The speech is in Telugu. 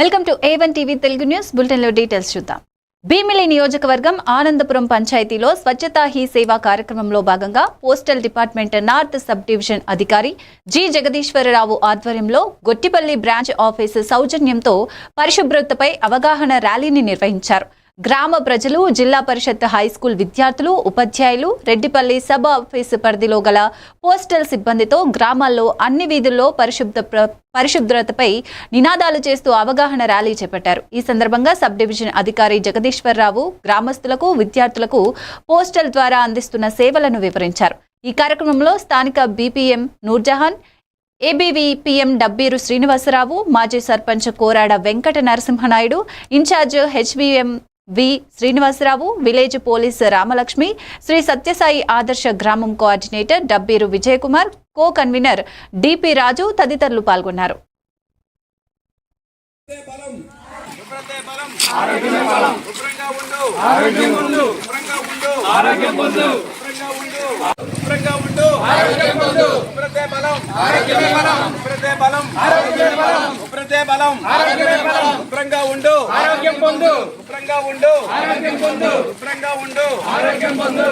Welcome to A one TV Telugu news. బులెటిన్లో డీటెయిల్స్ చూద్దాం. భీమిలి నియోజకవర్గం ఆనందపురం పంచాయతీలో స్వచ్ఛతా హీ సేవా కార్యక్రమంలో భాగంగా postal department north sub division అధికారి జి జగదీశ్వరరావు ఆధ్వర్యంలో గొట్టిపల్లి బ్రాంచ్ ఆఫీసు సౌజన్యంతో పరిశుభ్రతపై అవగాహన ర్యాలీని నిర్వహించారు. గ్రామ ప్రజలు జిల్లా పరిషత్ హై స్కూల్ విద్యార్థులు ఉపాధ్యాయులు రెడ్డిపల్లి సబ్ ఆఫీసు పరిధిలో గల పోస్టల్ సిబ్బందితో గ్రామాల్లో అన్ని వీధుల్లో పరిశుభ్ర పరిశుభ్రతపై నినాదాలు చేస్తూ అవగాహన ర్యాలీ చేపట్టారు. ఈ సందర్భంగా సబ్ డివిజన్ అధికారి జగదీశ్వరరావు గ్రామస్తులకు విద్యార్థులకు పోస్టల్ ద్వారా అందిస్తున్న సేవలను వివరించారు. ఈ కార్యక్రమంలో స్థానిక బీపీఎం నూర్జహాన్ ఏబీవీపీఎం డబ్బీరు శ్రీనివాసరావు మాజీ sarpanch Korada Venkata Narasimha Naidu incharge HVM V Srinivasa Rao village police Ramalakshmi Sri Sathya ఆదర్శ గ్రామం coordinator Dabbiru Vijayakumar co convener DP Raju తదితరులు పాల్గొన్నారు. బలం బలం బలం ఉండు ఆరోగ్యం పొందు. శుభ్రంగా ఉండు. ఆరోగ్యం పొందు. శుభ్రంగా ఉండు. ఆరోగ్యం పొందు.